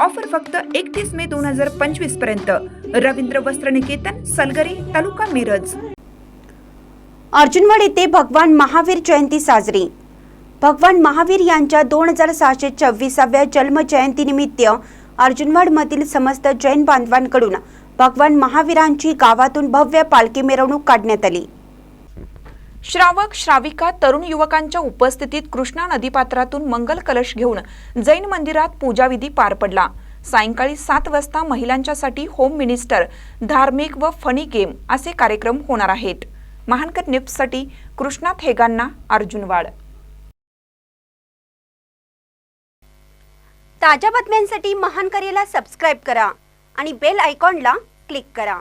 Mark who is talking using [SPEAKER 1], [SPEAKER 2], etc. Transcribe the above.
[SPEAKER 1] Offer फक्त एकतीस मे दोन हजार पंचवीसपर्यंत. रवींद्र वस्त्रनिकेतन सलगरे तालुका मिरज.
[SPEAKER 2] अर्जुनवाड येथे भगवान महावीर जयंती साजरी. भगवान महावीर यांच्या दोन हजार सहाशे चोवीसाव्या जन्मजयंतीनिमित्त अर्जुनवाडमधील समस्त जैन बांधवांकडून भगवान महावीरांची गावातून भव्य पालखी मिरवणूक काढण्यात आली.
[SPEAKER 1] श्रावक श्राविका तरुण युवकांच्या उपस्थितीत कृष्णा नदीपात्रातून मंगल कलश घेऊन जैन मंदिरात पूजाविधी पार पडला. सायंकाळी सात वाजता महिलांच्यासाठी होम मिनिस्टर धार्मिक व फनी गेम असे कार्यक्रम होणार आहेत. महानकर निप्ससाठी कृष्णा थेगांना अर्जुनवाड.
[SPEAKER 2] ताज्या बातम्यांसाठी महान करेला सबस्क्राईब करा आणि बेल आयकॉनला क्लिक करा.